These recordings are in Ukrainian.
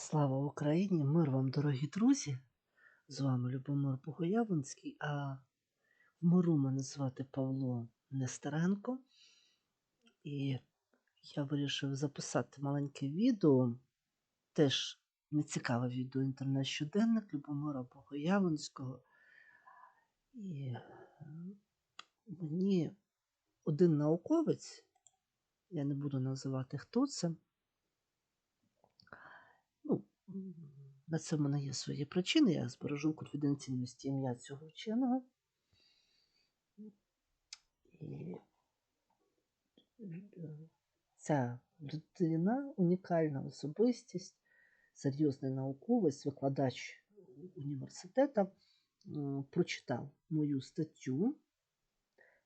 Слава Україні! Мир вам, дорогі друзі! З вами Любомир Богоявленський, а в миру мене звати Павло Нестеренко. І я вирішив записати маленьке відео, теж нецікаве відео інтернет-щоденник Любомира Богоявленського. І мені один науковець, я не буду називати хто це. Ну, м, на це в мене є свої причини, я збережу конфіденційність ім'я цього вченого. І ця людина, унікальна особистість, серйозний науковець, викладач університету, прочитав мою статтю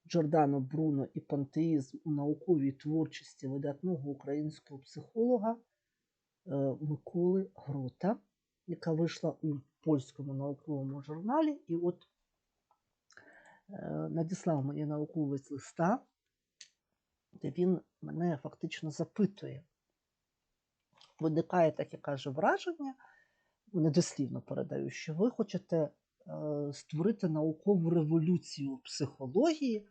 Джордано Бруно і пантеїзм у науковій творчості видатного українського психолога е, Миколи Грота, яка вийшла у польському науковому журналі. І от е, надіслав мені науковець листа, де він мене фактично запитує. Виникає таке каже враження, недослівно передаю, що ви хочете е, створити наукову революцію в психології,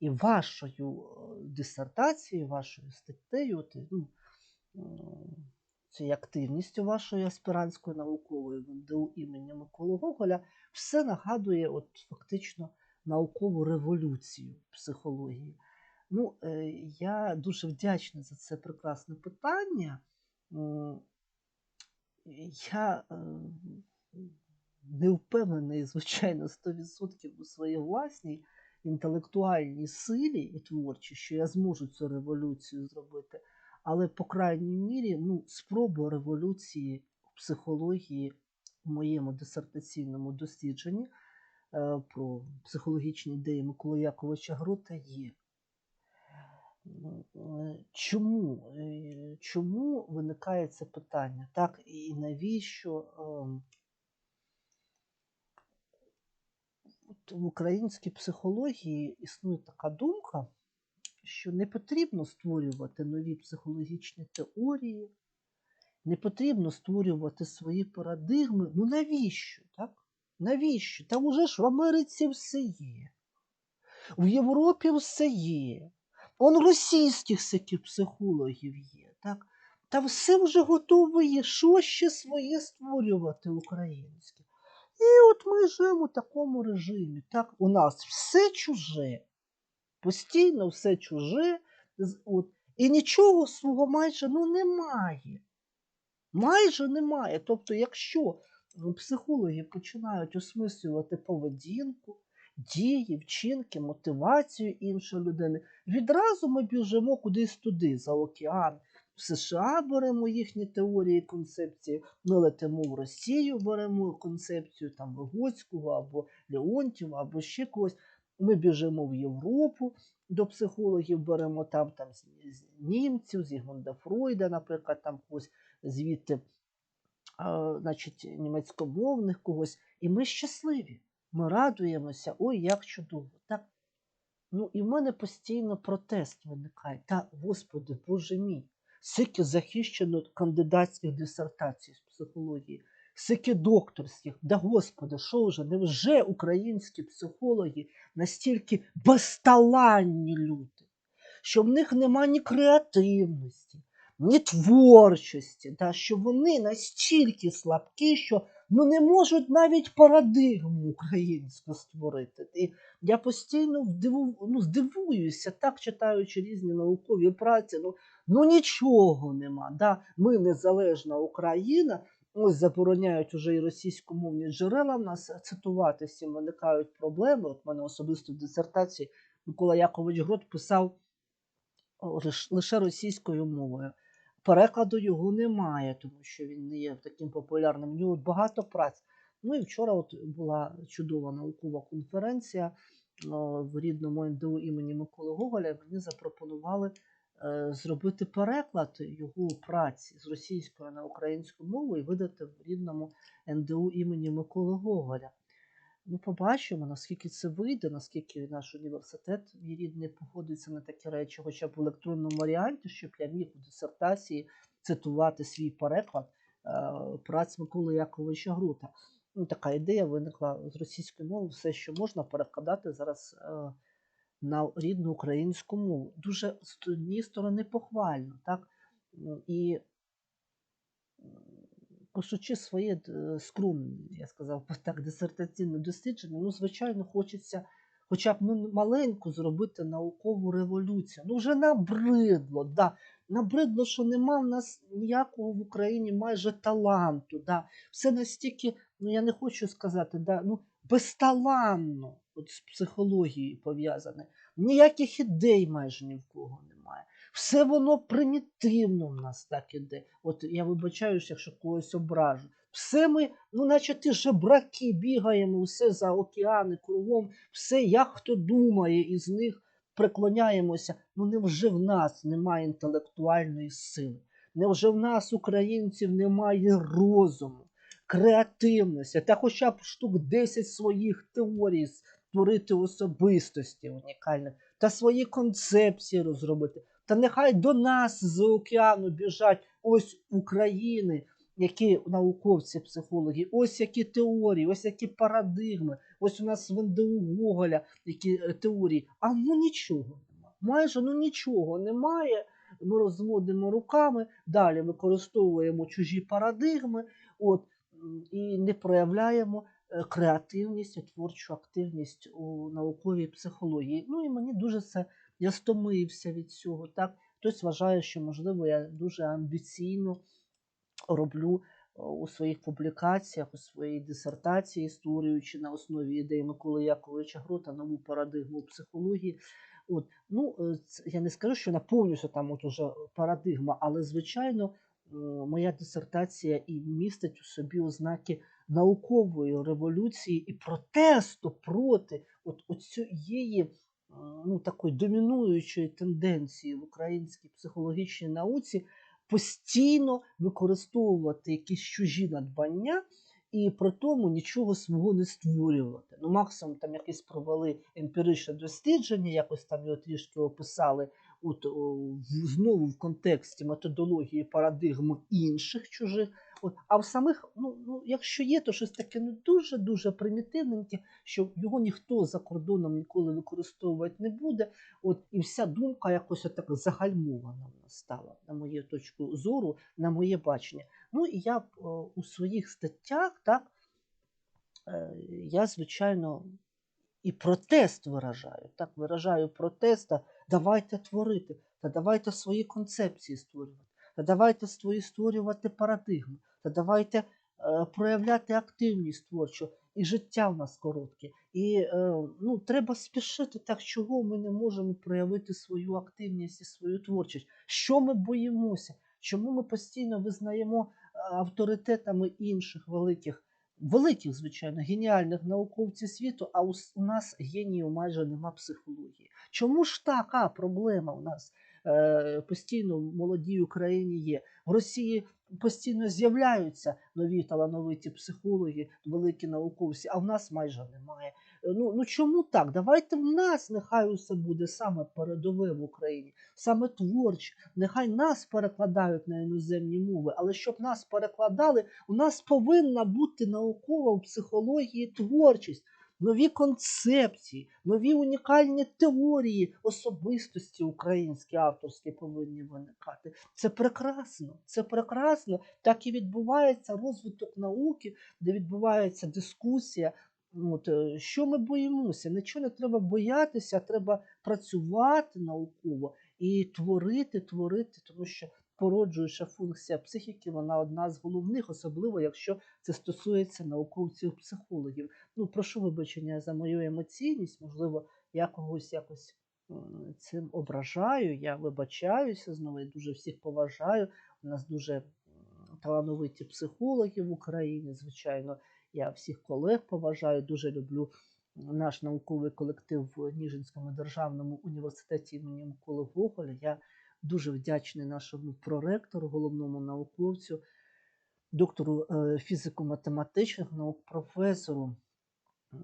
і вашою е, дисертацією, вашою статтею, ну, цією активністю вашої аспірантської наукової в НДУ імені Миколи Гоголя, все нагадує от, фактично наукову революцію психології. Ну, е, я дуже вдячна за це прекрасне питання. Я е, не впевнений, звичайно, 100% у своїй власній інтелектуальній силі і творчій, що я зможу цю революцію зробити. Але, по крайній мірі, ну, спробу революції в психології в моєму дисертаційному дослідженні е, про психологічні ідеї Миколи Яковича Грота є. Е, Чому? Е, Чому виникає це питання? Так, і навіщо от в українській психології існує така думка, що не потрібно створювати нові психологічні теорії, не потрібно створювати свої парадигми. Ну навіщо? Так? Навіщо? Там уже ж в Америці все є, в Європі все є. Он російських всяких психологів є. Так? Та все вже готове є. Що ще своє створювати українське? І от ми живемо в такому режимі. Так? У нас все чуже, постійно все чуже, от, і нічого свого майже ну, немає. Майже немає. Тобто, якщо психологи починають осмислювати поведінку, дії, вчинки, мотивацію іншої людини, відразу ми біжимо кудись туди, за океан. В США беремо їхні теорії, концепції, ми летимо в Росію, беремо концепцію там Вигоцького або Леонтьєва, або ще когось. Ми біжимо в Європу до психологів, беремо там, там з- з німців, Зігмунда Фройда, наприклад, там когось звідти, значить, німецькомовних когось. І ми щасливі. Ми радуємося, ой, як чудово. Так? Ну, і в мене постійно протест виникає. Та, Господи, Боже мій, скільки захищено кандидатських дисертацій з психології, скільки докторських. Да, Господи, що вже, невже українські психологи настільки безталанні люди, що в них нема ні креативності, ні творчості, да, що вони настільки слабкі, що ну, не можуть навіть парадигму українську створити. І я постійно вдиву, ну, здивуюся, так читаючи різні наукові праці. Ну, ну нічого нема. Да? Ми незалежна Україна. Ось забороняють уже і російськомовні джерела в нас цитувати, всім виникають проблеми. От в мене особисто в дисертації Микола Якович Грот писав лише російською мовою. Перекладу його немає, тому що він не є таким популярним. У нього багато праць. Ну і вчора от була чудова наукова конференція в рідному НДУ імені Миколи Гоголя. Мені запропонували зробити переклад його праці з російської на українську мову і видати в рідному НДУ імені Миколи Гоголя. Ну, побачимо, наскільки це вийде, наскільки наш університет мій рідний погодиться на такі речі, хоча б в електронному варіанті, щоб я міг у дисертації цитувати свій переклад е, праць Миколи Яковича Грута. Ну, така ідея виникла з російської мови, все, що можна перекладати зараз е, на рідну українську мову. Дуже з однієї сторони похвально, так? Ну, І пишучи своє скромне, я сказав так, дисертаційне дослідження, ну, звичайно, хочеться хоча б ну, маленьку зробити наукову революцію. Ну, вже набридло, да. набридло, що нема в нас ніякого в Україні майже таланту. Да. Все настільки, ну я не хочу сказати, да, ну, безталанно от з психологією пов'язане. Ніяких ідей майже ні в кого немає. Все воно примітивно в нас так іде. От я вибачаюся, якщо когось ображу. Все ми, ну, наче ти жебраки, бігаємо, все за океани кругом, все як хто думає, і з них преклоняємося. Ну невже в нас немає інтелектуальної сили? Невже в нас, українців, немає розуму, креативності, та хоча б штук 10 своїх теорій створити особистості унікальних, та свої концепції розробити. Та нехай до нас з океану біжать ось України, які науковці, психологи, ось які теорії, ось які парадигми, ось у нас в НДУ Гоголя які е, теорії. А ну нічого немає. Майже ну нічого немає. Ми розводимо руками, далі використовуємо чужі парадигми, от, і не проявляємо креативність творчу активність у науковій психології. Ну і мені дуже це я стомився від цього. Так, хтось вважає, що можливо я дуже амбіційно роблю е, у своїх публікаціях, у своїй дисертації, створюючи на основі ідей Миколи Яковича Грота нову парадигму психології. От, ну, е, я не скажу, що вона повністю там от уже парадигма, але звичайно, е, моя дисертація і містить у собі ознаки наукової революції і протесту проти от, цієї е, ну, такої домінуючої тенденції в українській психологічній науці постійно використовувати якісь чужі надбання і при тому нічого свого не створювати. Ну, максимум там якісь провели емпіричне дослідження, якось там його трішки описали, от, о, знову в контексті методології парадигм інших чужих. От, а в самих, ну, ну, якщо є, то щось таке ну, дуже-дуже примітивненьке, що його ніхто за кордоном ніколи використовувати не буде. От, і вся думка якось отак загальмована стала, на мою точку зору, на моє бачення. Ну і я б, е, у своїх статтях, так, е, я, звичайно, і протест виражаю. Так, виражаю протест, та давайте творити, та давайте свої концепції створювати, та давайте створювати парадигми, та давайте е, проявляти активність творчу. І життя в нас коротке. І е, ну, треба спішити так, чого ми не можемо проявити свою активність і свою творчість. Що ми боїмося? Чому ми постійно визнаємо е, авторитетами інших великих, великих, звичайно, геніальних науковців світу, а у, у нас геніїв майже нема психології. Чому ж така проблема у нас е, постійно в молодій Україні є? В Росії постійно з'являються нові талановиті психологи, великі науковці, а в нас майже немає. Е, Ну, ну чому так? Давайте в нас нехай усе буде саме передове в Україні, саме творче. Нехай нас перекладають на іноземні мови, але щоб нас перекладали, у нас повинна бути наукова в психології творчість. Нові концепції, нові унікальні теорії особистості українські авторські повинні виникати. Це прекрасно, це прекрасно. Так і відбувається розвиток науки, де відбувається дискусія. От, е, що ми боїмося? Нічого не треба боятися, треба працювати науково і творити, творити, тому що породжуюча функція психіки, вона одна з головних, особливо якщо це стосується науковців-психологів. Ну, прошу вибачення за мою емоційність, можливо, я когось якось цим ображаю. Я вибачаюся знову, я дуже всіх поважаю. У нас дуже талановиті психологи в Україні, звичайно. Я всіх колег поважаю, дуже люблю наш науковий колектив в Ніжинському державному університеті імені Миколи Гоголя. Дуже вдячний нашому проректору, головному науковцю, доктору е, фізико-математичних наук, професору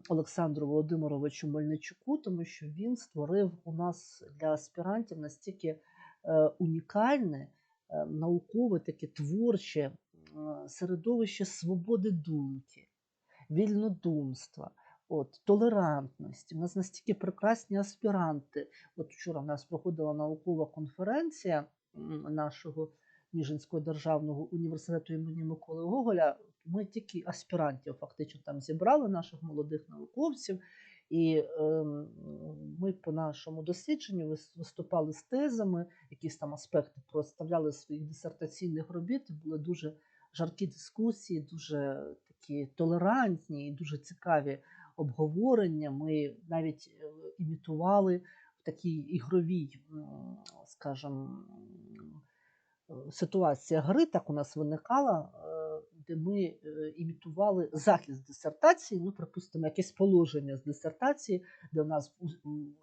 Олександру Володимировичу Мельничуку, тому що він створив у нас для аспірантів настільки е, унікальне, е, наукове, таке творче середовище свободи думки, вільнодумства, от, толерантності. У нас настільки прекрасні аспіранти. От вчора в нас проходила наукова конференція нашого Ніжинського державного університету імені Миколи Гоголя. Ми тільки аспірантів фактично там зібрали, наших молодих науковців. І ем, ми по нашому дослідженню виступали з тезами, якісь там аспекти проставляли своїх дисертаційних робіт. Були дуже жаркі дискусії, дуже такі толерантні і дуже цікаві обговорення. Ми навіть е, імітували в такій ігровій, скажімо, ситуація гри так у нас виникала, е, де ми е, імітували захист дисертації, ну, припустимо, якесь положення з дисертації, де у нас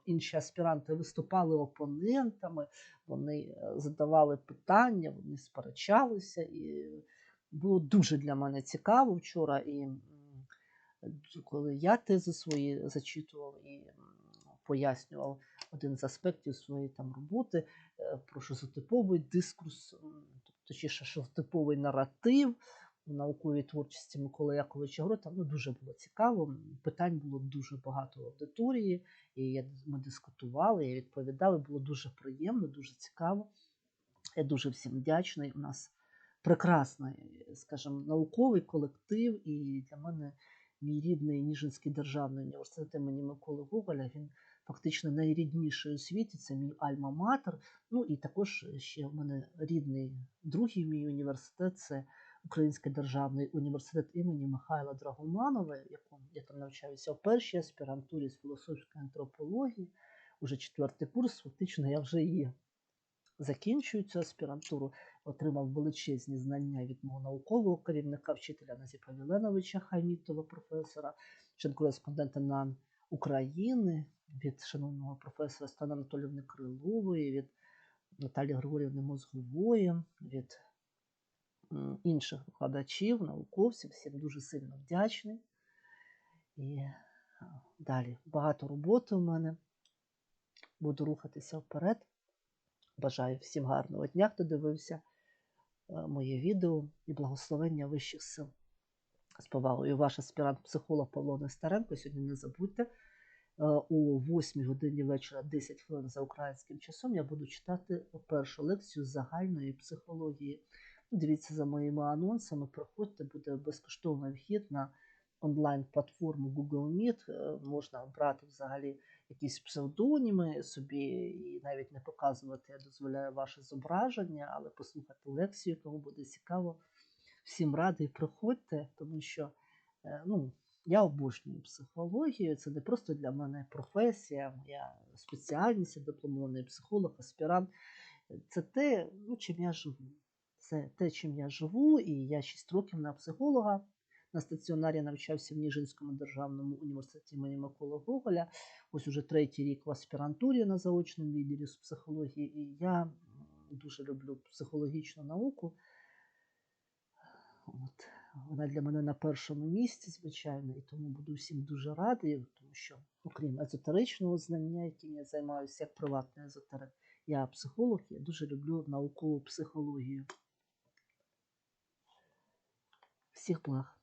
інші аспіранти виступали опонентами, вони задавали питання, вони сперечалися. І було дуже для мене цікаво вчора. І коли я тези свої зачитував і пояснював один з аспектів своєї там роботи е, про шизотиповий дискурс, точніше, шизотиповий наратив в науковій творчості Миколи Яковича Грота. Ну, дуже було цікаво. Питань було дуже багато в аудиторії, і ми дискутували, і було дуже приємно, дуже цікаво. Я дуже всім вдячний. У нас прекрасний, скажімо, науковий колектив, і для мене мій рідний Ніжинський державний університет імені Миколи Гоголя. Він фактично найрідніший у світі. Це мій альма-матер. Ну і також ще в мене рідний другий мій університет це Український державний університет імені Михайла Драгоманова, якому я там навчаюся в першій аспірантурі з філософської антропології. Уже четвертий курс, фактично я вже її закінчую цю аспірантуру, отримав величезні знання від мого наукового керівника, вчителя Назіпа Віленовича Хамітова, професора, член-кореспондента НАН України, від шановного професора Стана Анатолівни Крилової, від Наталі Григорівни Мозгової, від інших викладачів, науковців. Всім дуже сильно вдячний. І далі багато роботи у мене. Буду рухатися вперед. Бажаю всім гарного дня, хто дивився моє відео і благословення вищих сил. З повагою, ваш аспірант-психолог Павло Нестеренко. Сьогодні не забудьте, е, о 8 годині вечора, 10 хвилин за українським часом, я буду читати першу лекцію загальної психології. Дивіться за моїми анонсами, проходьте, буде безкоштовний вхід на онлайн-платформу Google Meet. Е, Можна обрати взагалі якісь псевдоніми собі і навіть не показувати, я дозволяю ваше зображення, але послухати лекцію, кому буде цікаво. Всім радий, приходьте, тому що е, ну, я обожнюю психологію. Це не просто для мене професія, моя спеціальність, дипломований психолог, аспірант. Це те, ну, чим я живу. Це те, чим я живу, і я 6 років на психолога. На стаціонарі навчався в Ніжинському державному університеті імені Миколи Гоголя. Ось уже третій рік в аспірантурі на заочному відділі з психології. І я дуже люблю психологічну науку. От. Вона для мене на першому місці, звичайно, і тому буду всім дуже радий, тому що, окрім езотеричного знання, яким я займаюся як приватний езотерик, я психолог, я дуже люблю наукову психологію. Всіх благ.